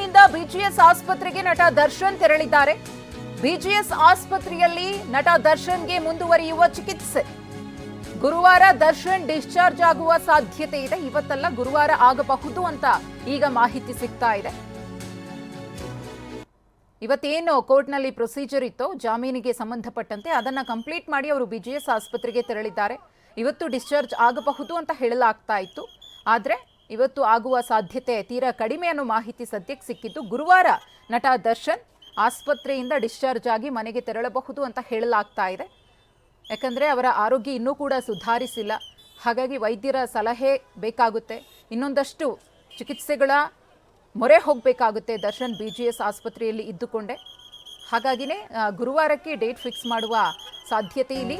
ಕೋರ್ಟ್ನಿಂದ BGS ಆಸ್ಪತ್ರೆಗೆ ನಟ ದರ್ಶನ್ ತೆರಳಿದ್ದಾರೆ. ಬಿಜಿಎಸ್ ಆಸ್ಪತ್ರೆಯಲ್ಲಿ ನಟ ದರ್ಶನ್ಗೆ ಮುಂದುವರಿಯುವ ಚಿಕಿತ್ಸೆ. ಗುರುವಾರ ದರ್ಶನ್ ಡಿಸ್ಚಾರ್ಜ್ ಆಗುವ ಸಾಧ್ಯತೆ ಇದೆ. ಇವತ್ತಲ್ಲ ಗುರುವಾರ ಆಗಬಹುದು ಅಂತ ಈಗ ಮಾಹಿತಿ ಸಿಗ್ತಾ ಇದೆ. ಇವತ್ತೇನು ಕೋರ್ಟ್ನಲ್ಲಿ ಪ್ರೊಸೀಜರ್ ಇತ್ತು, ಜಾಮೀನಿಗೆ ಸಂಬಂಧಪಟ್ಟಂತೆ ಅದನ್ನ ಕಂಪ್ಲೀಟ್ ಮಾಡಿ ಅವರು ಬಿಜಿಎಸ್ ಆಸ್ಪತ್ರೆಗೆ ತೆರಳಿದ್ದಾರೆ. ಇವತ್ತು ಡಿಸ್ಚಾರ್ಜ್ ಆಗಬಹುದು ಅಂತ ಹೇಳಲಾಗ್ತಾ ಇತ್ತು. ಆದ್ರೆ ಇವತ್ತು ಆಗುವ ಸಾಧ್ಯತೆ ತೀರಾ ಕಡಿಮೆ ಅನ್ನೋ ಮಾಹಿತಿ ಸದ್ಯಕ್ಕೆ ಸಿಕ್ಕಿದ್ದು ಗುರುವಾರ ನಟ ದರ್ಶನ್ ಆಸ್ಪತ್ರೆಯಿಂದ ಡಿಸ್ಚಾರ್ಜ್ ಆಗಿ ಮನೆಗೆ ತೆರಳಬಹುದು ಅಂತ ಹೇಳಲಾಗ್ತಾ ಇದೆ. ಯಾಕಂದರೆ ಅವರ ಆರೋಗ್ಯ ಇನ್ನೂ ಕೂಡ ಸುಧಾರಿಸಿಲ್ಲ. ಹಾಗಾಗಿ ವೈದ್ಯರ ಸಲಹೆ ಬೇಕಾಗುತ್ತೆ. ಇನ್ನೊಂದಷ್ಟು ಚಿಕಿತ್ಸೆಗಳ ಮೊರೆ ಹೋಗಬೇಕಾಗುತ್ತೆ ದರ್ಶನ್ ಬಿ ಜಿ ಎಸ್ ಆಸ್ಪತ್ರೆಯಲ್ಲಿ ಇದ್ದುಕೊಂಡೆ. ಹಾಗಾಗಿನೇ ಗುರುವಾರಕ್ಕೆ ಡೇಟ್ ಫಿಕ್ಸ್ ಮಾಡುವ ಸಾಧ್ಯತೆ ಇಲ್ಲಿ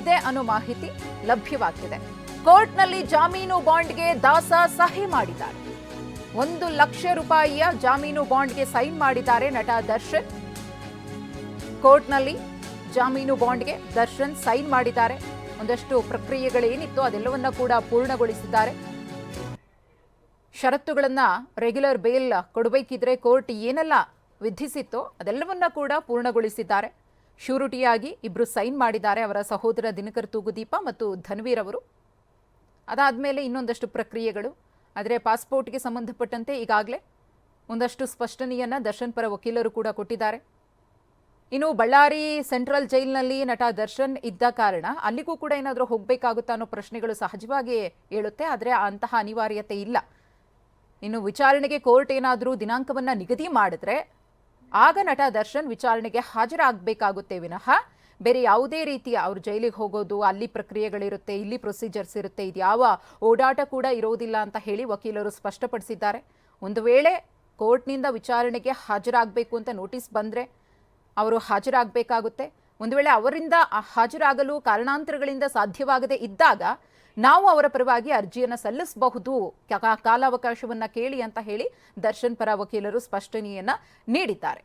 ಇದೆ ಅನ್ನೋ ಮಾಹಿತಿ ಲಭ್ಯವಾಗ್ತಿದೆ. ಕೋರ್ಟ್ನಲ್ಲಿ ಜಾಮೀನು ಬಾಂಡ್ಗೆ ದಾಸ ಸಹಿ ಮಾಡಿದ್ದಾರೆ. ಒಂದು ಲಕ್ಷ ರೂಪಾಯಿಯ ಜಾಮೀನು ಬಾಂಡ್ಗೆ ಸೈನ್ ಮಾಡಿದ್ದಾರೆ ನಟ ದರ್ಶನ್. ಕೋರ್ಟ್ನಲ್ಲಿ ಜಾಮೀನು ಬಾಂಡ್ಗೆ ದರ್ಶನ್ ಸೈನ್ ಮಾಡಿದ್ದಾರೆ. ಒಂದಷ್ಟು ಪ್ರಕ್ರಿಯೆಗಳೇನಿತ್ತು ಅದೆಲ್ಲವನ್ನ ಕೂಡ ಪೂರ್ಣಗೊಳಿಸಿದ್ದಾರೆ. ಷರತ್ತುಗಳನ್ನ ರೆಗ್ಯುಲರ್ ಬೇಲ್ ಕೊಡಬೇಕಿದ್ರೆ ಕೋರ್ಟ್ ಏನೆಲ್ಲ ವಿಧಿಸಿತ್ತೋ ಅದೆಲ್ಲವನ್ನ ಕೂಡ ಪೂರ್ಣಗೊಳಿಸಿದ್ದಾರೆ. ಶ್ಯೂರಿಟಿಯಾಗಿ ಇಬ್ರು ಸೈನ್ ಮಾಡಿದ್ದಾರೆ ಅವರ ಸಹೋದರ ದಿನಕರ್ ತೂಗುದೀಪ ಮತ್ತು ಧನ್ವೀರ್ ಅವರು. ಅದಾದಮೇಲೆ ಇನ್ನೊಂದಷ್ಟು ಪ್ರಕ್ರಿಯೆಗಳು. ಆದರೆ ಪಾಸ್ಪೋರ್ಟ್ಗೆ ಸಂಬಂಧಪಟ್ಟಂತೆ ಈಗಾಗಲೇ ಒಂದಷ್ಟು ಸ್ಪಷ್ಟನೆಯನ್ನು ದರ್ಶನ್ ಪರ ವಕೀಲರು ಕೂಡ ಕೊಟ್ಟಿದ್ದಾರೆ. ಇನ್ನು ಬಳ್ಳಾರಿ ಸೆಂಟ್ರಲ್ ಜೈಲ್ನಲ್ಲಿ ನಟ ದರ್ಶನ್ ಇದ್ದ ಕಾರಣ ಅಲ್ಲಿಗೂ ಕೂಡ ಏನಾದರೂ ಹೋಗಬೇಕಾಗುತ್ತಾ ಅನ್ನೋ ಪ್ರಶ್ನೆಗಳು ಸಹಜವಾಗಿ ಏಳುತ್ತೆ. ಆದರೆ ಅಂತಹ ಅನಿವಾರ್ಯತೆ ಇಲ್ಲ. ಇನ್ನು ವಿಚಾರಣೆಗೆ ಕೋರ್ಟ್ ಏನಾದರೂ ದಿನಾಂಕವನ್ನ ನಿಗದಿ ಮಾಡಿದ್ರೆ ಆಗ ನಟ ದರ್ಶನ್ ವಿಚಾರಣೆಗೆ ಹಾಜರಾಗಬೇಕಾಗುತ್ತೆ ವಿನಃ ಬೇರೆ ಯಾವುದೇ ರೀತಿಯ ಅವ್ರು ಜೈಲಿಗೆ ಹೋಗೋದು, ಅಲ್ಲಿ ಪ್ರಕ್ರಿಯೆಗಳಿರುತ್ತೆ, ಇಲ್ಲಿ ಪ್ರೊಸೀಜರ್ಸ್ ಇರುತ್ತೆ, ಇದು ಯಾವ ಓಡಾಟ ಕೂಡ ಇರೋದಿಲ್ಲ ಅಂತ ಹೇಳಿ ವಕೀಲರು ಸ್ಪಷ್ಟಪಡಿಸಿದ್ದಾರೆ. ಒಂದು ವೇಳೆ ಕೋರ್ಟ್ನಿಂದ ವಿಚಾರಣೆಗೆ ಹಾಜರಾಗಬೇಕು ಅಂತ ನೋಟಿಸ್ ಬಂದರೆ ಅವರು ಹಾಜರಾಗಬೇಕಾಗುತ್ತೆ. ಒಂದು ವೇಳೆ ಅವರಿಂದ ಹಾಜರಾಗಲು ಕಾರಣಾಂತರಗಳಿಂದ ಸಾಧ್ಯವಾಗದೇ ಇದ್ದಾಗ ನಾವು ಅವರ ಪರವಾಗಿ ಅರ್ಜಿಯನ್ನು ಸಲ್ಲಿಸಬಹುದು. ಕಾಲಾವಕಾಶವನ್ನ ಕೇಳಿ ಅಂತ ಹೇಳಿ ದರ್ಶನ್ ಪರ ವಕೀಲರು ಸ್ಪಷ್ಟನೆಯನ್ನು ನೀಡಿದ್ದಾರೆ.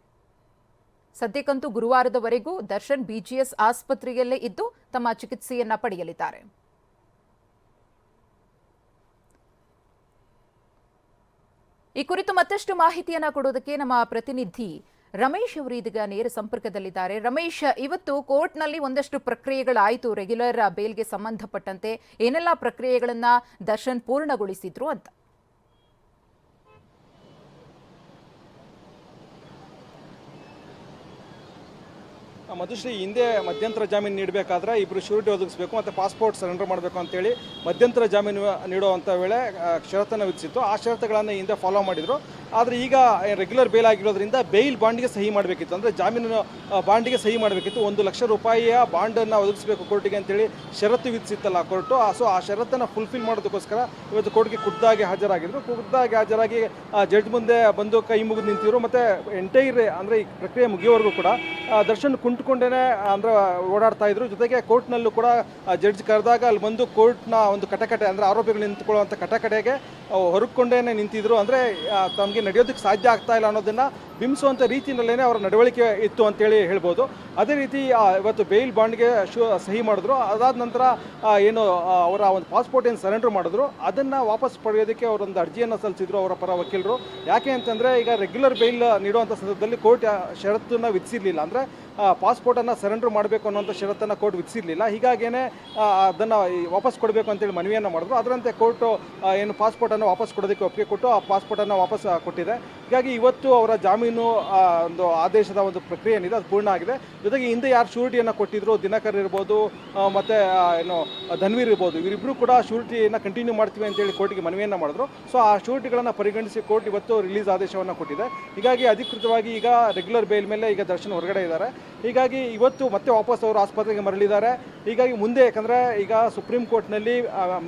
ಸದ್ಯಕ್ಕಂತೂ ಗುರುವಾರದವರೆಗೂ ದರ್ಶನ್ ಬಿಜಿಎಸ್ ಆಸ್ಪತ್ರೆಯಲ್ಲೇ ಇದ್ದು ತಮ್ಮ ಚಿಕಿತ್ಸೆಯನ್ನ ಪಡೆಯಲಿದ್ದಾರೆ. ಈ ಕುರಿತು ಮತ್ತಷ್ಟು ಮಾಹಿತಿಯನ್ನ ಕೊಡೋದಕ್ಕೆ ನಮ್ಮ ಪ್ರತಿನಿಧಿ ರಮೇಶ್ ಅವರು ಇದೀಗ ನೇರ ಸಂಪರ್ಕದಲ್ಲಿದ್ದಾರೆ. ರಮೇಶ್, ಇವತ್ತು ಕೋರ್ಟ್ನಲ್ಲಿ ಒಂದಷ್ಟು ಪ್ರಕ್ರಿಯೆಗಳಾಯಿತು. ರೆಗ್ಯುಲರ್ ಬೇಲ್ಗೆ ಸಂಬಂಧಪಟ್ಟಂತೆ ಏನೆಲ್ಲ ಪ್ರಕ್ರಿಯೆಗಳನ್ನ ದರ್ಶನ್ ಪೂರ್ಣಗೊಳಿಸಿದ್ರು ಅಂತ. ಮಧುಶ್ರೀ, ಹಿಂದೆ ಮಧ್ಯಂತರ ಜಾಮೀನು ನೀಡಬೇಕಾದ್ರೆ ಇಬ್ಬರು ಶ್ಯೂರಿಟಿ ಒದಗಿಸಬೇಕು ಮತ್ತು ಪಾಸ್ಪೋರ್ಟ್ ಸರೆಂಡರ್ ಮಾಡಬೇಕು ಅಂತೇಳಿ ಮಧ್ಯಂತರ ಜಾಮೀನು ನೀಡುವಂಥ ವೇಳೆ ಷರತ್ತನ್ನು ವಿಧಿಸಿತ್ತು. ಆ ಷರತ್ತುಗಳನ್ನು ಹಿಂದೆ ಫಾಲೋ ಮಾಡಿದರು. ಆದರೆ ಈಗ ರೆಗ್ಯುಲರ್ ಬೇಲ್ ಆಗಿರೋದ್ರಿಂದ ಬೇಲ್ ಬಾಂಡ್ಗೆ ಸಹಿ ಮಾಡಬೇಕಿತ್ತು. ಅಂದರೆ ಜಾಮೀನು ಬಾಂಡಿಗೆ ಸಹಿ ಮಾಡಬೇಕಿತ್ತು. ಒಂದು ಲಕ್ಷ ರೂಪಾಯಿಯ ಬಾಂಡನ್ನು ಒದಗಿಸಬೇಕು ಕೋರ್ಟಿಗೆ ಅಂತೇಳಿ ಷರತ್ತು ವಿಧಿಸಿತ್ತಲ್ಲ ಕೋರ್ಟು ಸೊ ಆ ಷರತ್ತನ್ನು ಫುಲ್ಫಿಲ್ ಮಾಡೋದಕ್ಕೋಸ್ಕರ ಇವತ್ತು ಕೋರ್ಟ್ಗೆ ಖುದ್ದಾಗಿ ಹಾಜರಾಗಿದ್ದರು ಖುದ್ದಾಗಿ ಹಾಜರಾಗಿ ಜಡ್ಜ್ ಮುಂದೆ ಬಂದು ಕೈ ಮುಗಿದು ನಿಂತಿದ್ರು. ಮತ್ತು ಎಂಟೈರ್ ಅಂದರೆ ಈ ಪ್ರಕ್ರಿಯೆ ಮುಗಿಯೋವರೆಗೂ ಕೂಡ ದರ್ಶನ್ ಕುಂಟ್ಕೊಂಡೇ ಅಂದರೆ, ಓಡಾಡ್ತಾ ಇದ್ರು. ಜೊತೆಗೆ ಕೋರ್ಟ್ನಲ್ಲೂ ಕೂಡ ಜಡ್ಜ್ ಕರೆದಾಗ ಅಲ್ಲಿ ಬಂದು ಕೋರ್ಟ್ನ ಒಂದು ಕಟಕಟೆ, ಅಂದರೆ ಆರೋಪಿಗಳು ನಿಂತ್ಕೊಳ್ಳುವಂಥ ಕಟಕಟೆಗೆ ಹೊರಕೊಂಡೇ ನಿಂತಿದ್ರು. ಅಂದರೆ ತಮಗೆ ನಡೆಯೋದಕ್ಕೆ ಸಾಧ್ಯ ಆಗ್ತಾ ಇಲ್ಲ ಅನ್ನೋದನ್ನ ಬಿಂಬಿಸುವಂಥ ರೀತಿಯಲ್ಲೇ ಅವರ ನಡವಳಿಕೆ ಇತ್ತು ಅಂತೇಳಿ ಹೇಳ್ಬೋದು. ಅದೇ ರೀತಿ ಇವತ್ತು ಬೇಲ್ ಬಾಂಡ್ಗೆ ಶೂ, ಸಹಿ ಮಾಡಿದ್ರು. ಅದಾದ ನಂತರ ಏನು ಅವರ ಒಂದು ಪಾಸ್ಪೋರ್ಟ್ ಏನು ಸರೆಂಡರ್ ಮಾಡಿದ್ರು. ಅದನ್ನು ವಾಪಸ್ ಪಡೆಯೋದಕ್ಕೆ ಅವರೊಂದು ಅರ್ಜಿಯನ್ನು ಸಲ್ಲಿಸಿದ್ರು ಅವರ ಪರ ವಕೀಲರು. ಯಾಕೆ ಅಂತಂದರೆ, ಈಗ ರೆಗ್ಯುಲರ್ ಬೇಲ್ ನೀಡುವಂಥ ಸಂದರ್ಭದಲ್ಲಿ ಕೋರ್ಟ್ ಷರತ್ತನ್ನು ವಿಧಿಸಿರಲಿಲ್ಲ. ಅಂದರೆ ಪಾಸ್ಪೋರ್ಟನ್ನು ಸರೆಂಡರ್ ಮಾಡಬೇಕು ಅನ್ನೋಂಥ ಷರತ್ತನ್ನು ಕೋರ್ಟ್ ವಿಧಿಸಿರಲಿಲ್ಲ. ಹೀಗಾಗೇನೆ ಅದನ್ನು ವಾಪಸ್ ಕೊಡಬೇಕು ಅಂತೇಳಿ ಮನವಿಯನ್ನು ಮಾಡಿದ್ರು. ಅದರಂತೆ ಕೋರ್ಟು ಏನು ಪಾಸ್ಪೋರ್ಟನ್ನು ವಾಪಸ್ ಕೊಡೋದಕ್ಕೆ ಒಪ್ಪಿಗೆ ಕೊಟ್ಟು ಆ ಪಾಸ್ಪೋರ್ಟನ್ನು ವಾಪಸ್ ಕೊಟ್ಟಿದೆ. ಹೀಗಾಗಿ ಇವತ್ತು ಅವರ ಜಾಮೀನು ಒಂದು ಆದೇಶದ ಒಂದು ಪ್ರಕ್ರಿಯೆ ಏನಿದೆ ಅದು ಪೂರ್ಣ ಆಗಿದೆ. ಜೊತೆಗೆ ಹಿಂದೆ ಯಾರು ಶೂರಿಟಿಯನ್ನು ಕೊಟ್ಟಿದ್ರು, ದಿನಕರ್ ಇರ್ಬೋದು ಮತ್ತು ಏನು, ಧನ್ವೀರ್ ಇರ್ಬೋದು ಇವರಿಬ್ಬರು ಕೂಡ ಶೂರಿಟಿಯನ್ನು ಕಂಟಿನ್ಯೂ ಮಾಡ್ತೀವಿ ಅಂತೇಳಿ ಕೋರ್ಟಿಗೆ ಮನವಿಯನ್ನು ಮಾಡಿದ್ರು. ಸೊ ಆ ಶೂರಿಟಿಗಳನ್ನು ಪರಿಗಣಿಸಿ ಕೋರ್ಟ್ ಇವತ್ತು ರಿಲೀಸ್ ಆದೇಶವನ್ನು ಕೊಟ್ಟಿದೆ. ಹೀಗಾಗಿ ಅಧಿಕೃತವಾಗಿ ಈಗ ರೆಗ್ಯುಲರ್ ಬೇಲ್ ಮೇಲೆ ಈಗ ದರ್ಶನ್ ಹೊರಗಡೆ ಇದ್ದಾರೆ. ಹೀಗಾಗಿ ಇವತ್ತು ಮತ್ತೆ ವಾಪಸ್ ಅವರು ಆಸ್ಪತ್ರೆಗೆ ಮರಳಿದ್ದಾರೆ. ಹೀಗಾಗಿ ಮುಂದೆ, ಯಾಕಂದರೆ ಈಗ ಸುಪ್ರೀಂ ಕೋರ್ಟ್ನಲ್ಲಿ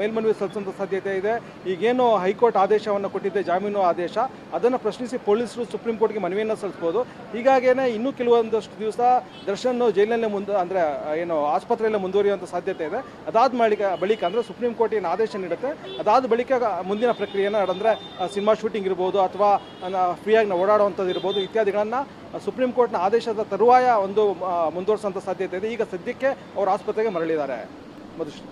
ಮೇಲ್ಮನವಿ ಸಲ್ಲಿಸುವಂಥ ಸಾಧ್ಯತೆ ಇದೆ. ಈಗೇನು ಹೈಕೋರ್ಟ್ ಆದೇಶವನ್ನು ಕೊಟ್ಟಿದೆ ಜಾಮೀನು ಆದೇಶ, ಅದನ್ನು ಪ್ರಶ್ನಿಸಿ ಪೊಲೀಸರು ಸುಪ್ರೀಂ ಕೋರ್ಟ್ಗೆ ಮನವಿಯನ್ನು ಸಲ್ಲಿಸ್ಬೋದು. ಹೀಗಾಗೇನೆ ಇನ್ನೂ ಕೆಲವೊಂದಷ್ಟು ದಿವಸ ದರ್ಶನ್ ಜೈಲಿನಲ್ಲೇ ಮುಂದೆ, ಅಂದರೆ, ಏನು, ಆಸ್ಪತ್ರೆಯಲ್ಲೇ ಮುಂದುವರಿಯುವಂಥ ಸಾಧ್ಯತೆ ಇದೆ. ಅದಾದ ಬಳಿಕ ಬಳಿಕ ಅಂದರೆ ಸುಪ್ರೀಂ ಕೋರ್ಟ್ ಏನು ಆದೇಶ ನೀಡುತ್ತೆ, ಅದಾದ ಬಳಿಕ ಮುಂದಿನ ಪ್ರಕ್ರಿಯೆಯನ್ನು ಅಂದರೆ ಸಿನಿಮಾ ಶೂಟಿಂಗ್ ಇರ್ಬೋದು, ಅಥವಾ ಫ್ರೀಯಾಗಿ ನಾವು ಓಡಾಡುವಂಥದ್ದು ಇರ್ಬೋದು, ಇತ್ಯಾದಿಗಳನ್ನು ಸುಪ್ರೀಂ ಕೋರ್ಟ್ನ ಆದೇಶದ ತರುವಾಯ ಒಂದು ಮುಂದುವರಿಸುವಂಥ ಸಾಧ್ಯತೆ ಇದೆ. ಈಗ ಸದ್ಯಕ್ಕೆ ಅವರು ಆಸ್ಪತ್ರೆಗೆ ಮರಳಿದ್ದಾರೆ. ಮಧುಶ್ರೀ.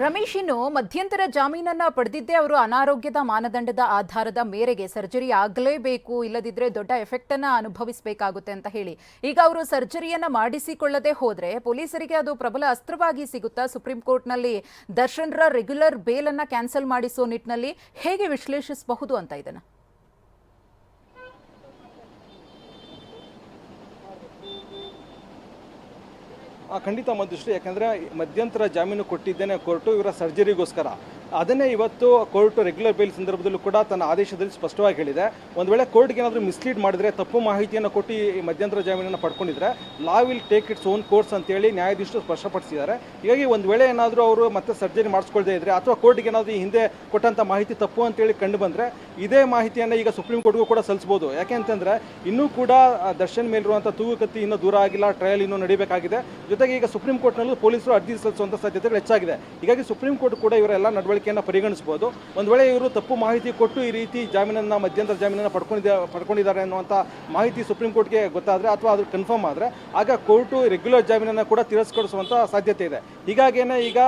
ರಮೇಶ್ ಇನ್ನು ಮಧ್ಯಂತರ ಜಾಮೀನನ್ನ ಪಡೆದಿದ್ದೇ ಅವರು ಅನಾರೋಗ್ಯದ ಮಾನದಂಡದ ಆಧಾರದ ಮೇರೆಗೆ ಸರ್ಜರಿ ಆಗಲೇಬೇಕು, ಇಲ್ಲದಿದ್ರೆ ದೊಡ್ಡ ಎಫೆಕ್ಟ್ ಅನ್ನ ಅನುಭವಿಸಬೇಕಾಗುತ್ತೆ ಅಂತ ಹೇಳಿ. ಈಗ ಅವರು ಸರ್ಜರಿಯನ್ನ ಮಾಡಿಸಿಕೊಳ್ಳದೆ ಹೋದ್ರೆ ಪೊಲೀಸರಿಗೆ ಅದು ಪ್ರಬಲ ಅಸ್ತ್ರವಾಗಿ ಸಿಗುತ್ತಾ? ಸುಪ್ರೀಂ ಕೋರ್ಟ್ನಲ್ಲಿ ದರ್ಶನ್ರ ರೆಗ್ಯುಲರ್ ಬೇಲ್ ಅನ್ನ ಕ್ಯಾನ್ಸಲ್ ಮಾಡಿಸೋ ನಿಟ್ಟಿನಲ್ಲಿ ಹೇಗೆ ವಿಶ್ಲೇಷಿಸಬಹುದು ಅಂತ ಇದನ್ನ? ಖಂಡಿತ ಮಧುಶ್ರೀ ಯಾಕಂದ್ರೆ ಮಧ್ಯಂತರ ಜಾಮೀನು ಕೊಟ್ಟಿದ್ದೇನೆ ಕೋರ್ಟು ಇವರ ಸರ್ಜರಿಗೋಸ್ಕರ. ಅದನ್ನೇ ಇವತ್ತು ಕೋರ್ಟ್ ರೆಗ್ಯುಲರ್ ಬೇಲ್ ಸಂದರ್ಭದಲ್ಲೂ ಕೂಡ ತನ್ನ ಆದೇಶದಲ್ಲಿ ಸ್ಪಷ್ಟವಾಗಿ ಹೇಳಿದೆ. ಒಂದು ವೇಳೆ ಕೋರ್ಟ್ಗೆ ಏನಾದರೂ ಮಿಸ್ಲೀಡ್ ಮಾಡಿದ್ರೆ, ತಪ್ಪು ಮಾಹಿತಿಯನ್ನು ಕೊಟ್ಟು ಈ ಮಧ್ಯಂತರ ಜಾಮೀನನ್ನು ಪಡ್ಕೊಂಡಿದ್ರೆ law will take its own course ಅಂತೇಳಿ ನ್ಯಾಯಾಧೀಶರು ಸ್ಪಷ್ಟಪಡಿಸಿದ್ದಾರೆ. ಹೀಗಾಗಿ ಒಂದು ವೇಳೆ ಏನಾದರೂ ಅವರು ಮತ್ತೆ ಸರ್ಜರಿ ಮಾಡಿಸ್ಕೊಳ್ದೇ ಇದ್ರೆ, ಅಥವಾ ಕೋರ್ಟ್ಗೆ ಏನಾದರೂ ಹಿಂದೆ ಕೊಟ್ಟಂಥ ಮಾಹಿತಿ ತಪ್ಪು ಅಂತೇಳಿ ಕಂಡು ಬಂದರೆ, ಇದೇ ಮಾಹಿತಿಯನ್ನು ಈಗ ಸುಪ್ರೀಂ ಕೋರ್ಟ್ಗೂ ಕೂಡ ಸಲ್ಲಿಸ್ಬೋದು. ಯಾಕೆ ಅಂತಂದರೆ, ಇನ್ನೂ ಕೂಡ ದರ್ಶನ್ ಮೇಲಿರುವಂಥ ತೂಗುಕತ್ತಿ ಇನ್ನೂ ದೂರ ಆಗಿಲ್ಲ ಟ್ರಯಲ್ ಇನ್ನೂ ನಡೀಬೇಕಾಗಿದೆ. ಜೊತೆಗೆ ಈಗ ಸುಪ್ರೀಂ ಕೋರ್ಟ್ನಲ್ಲೂ ಪೊಲೀಸರು ಅರ್ಜಿ ಸಲ್ಲಿಸುವಂಥ ಸಾಧ್ಯತೆಗಳು ಹೆಚ್ಚಾಗಿದೆ. ಹೀಗಾಗಿ ಸುಪ್ರೀಂ ಕೋರ್ಟ್ ಕೂಡ ಇವರ ಎಲ್ಲ ನಡವಳಿಕೆಯನ್ನು ಪರಿಗಣಿಸ್ಬೋದು ಒಂದು ವೇಳೆ ಇವರು ತಪ್ಪು ಮಾಹಿತಿ ಕೊಟ್ಟು ಈ ರೀತಿ ಜಾಮೀನನ್ನು, ಮಧ್ಯಂತರ ಜಾಮೀನನ್ನು ಪಡ್ಕೊಂಡಿದ್ದ ಪಡ್ಕೊಂಡಿದ್ದಾರೆ ಅನ್ನುವಂಥ ಮಾಹಿತಿ ಸುಪ್ರೀಂ ಕೋರ್ಟ್ಗೆ ಗೊತ್ತಾದರೆ ಅಥವಾ ಅದು ಕನ್ಫರ್ಮ್ ಆದರೆ, ಆಗ ಕೋರ್ಟು ರೆಗ್ಯುಲರ್ ಜಾಮೀನನ್ನು ಕೂಡ ತಿರಸ್ಕರಿಸುವಂಥ ಸಾಧ್ಯತೆ ಇದೆ. ಹೀಗಾಗೇನೆ ಈಗ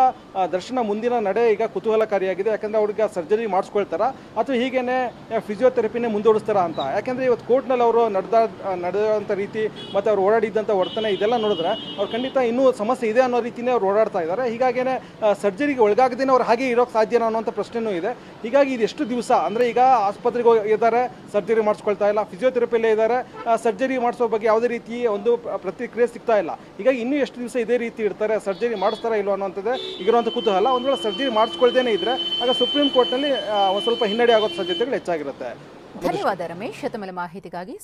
ದರ್ಶನ ಮುಂದಿನ ನಡೆ ಈಗ ಕುತೂಹಲಕಾರಿಯಾಗಿದೆ. ಯಾಕಂದರೆ ಅವ್ರಿಗೆ ಸರ್ಜರಿ ಮಾಡಿಸ್ಕೊಳ್ತಾರಾ, ಅಥವಾ ಹೀಗೇನೆ ಫಿಸಿಯೋಥೆರಪಿನೇ ಮುಂದೂಡಿಸ್ತಾರಾ ಅಂತ. ಯಾಕಂದರೆ ಇವತ್ತು ಕೋರ್ಟ್ನಲ್ಲಿ ಅವರು ನಡೆದ ನಡೆದಂಥ ರೀತಿ ಮತ್ತು ಅವ್ರು ಓಡಾಡಿದ್ದಂಥ ವರ್ತನೆ ಇದೆಲ್ಲ ನೋಡಿದ್ರೆ ಅವ್ರು ಖಂಡಿತ ಇನ್ನೂ ಸಮಸ್ಯೆ ಇದೆ ಅನ್ನೋ ರೀತಿಯೇ ಅವ್ರು ಓಡಾಡ್ತಾ ಇದ್ದಾರೆ. ಹೀಗಾಗೇನೆ ಸರ್ಜರಿಗೆ ಒಳಗಾಗದೇನೆ ಅವ್ರು ಹಾಗೆ ಇರೋಕ್ಕೆ ಸಾಧ್ಯನಾ ಅನ್ನೋಂಥ ಪ್ರಶ್ನೆನೂ ಇದೆ. ಹೀಗಾಗಿ ಇದು ಎಷ್ಟು ದಿವಸ, ಅಂದರೆ ಈಗ ಆಸ್ಪತ್ರೆಗೆ ಇದ್ದಾರೆ, ಸರ್ಜರಿ ಮಾಡಿಸ್ಕೊಳ್ತಾ ಇಲ್ಲ, ಫಿಸಿಯೋಥೆರಪಿಯಲ್ಲೇ ಇದ್ದಾರೆ ಸರ್ಜರಿ ಮಾಡಿಸೋ ಬಗ್ಗೆ ಯಾವುದೇ ರೀತಿ ಒಂದು ಪ್ರತಿಕ್ರಿಯೆ ಸಿಗ್ತಾ ಇಲ್ಲ. ಹೀಗಾಗಿ ಇನ್ನೂ ಎಷ್ಟು ದಿವಸ ಇದೇ ರೀತಿ ಇರ್ತಾರೆ ಸರ್ಜರಿ ಮಾಡಿಸ್ತಾರ ಇಲ್ಲೋ ಅನ್ನೋಂಥದ್ದೇ ಈಗಿರುವಂಥ ಕುತೂಹಲ. ಒಂದು ವೇಳೆ ಸರ್ಜರಿ ಮಾಡಿಸ್ಕೊಳ್ದೇನೆ ಇದ್ರೆ, ಆಗ ಸುಪ್ರೀಂ ಕೋರ್ಟ್ನಲ್ಲಿ ಒಂದು ಸ್ವಲ್ಪ ಹಿನ್ನಡೆ ಆಗೋ ಸಾಧ್ಯತೆಗಳು ಹೆಚ್ಚಾಗಿರುತ್ತೆ. ಧನ್ಯವಾದ ರಮೇಶ್. ಶತಮಲ ಮಾಹಿತಿಗಾಗಿ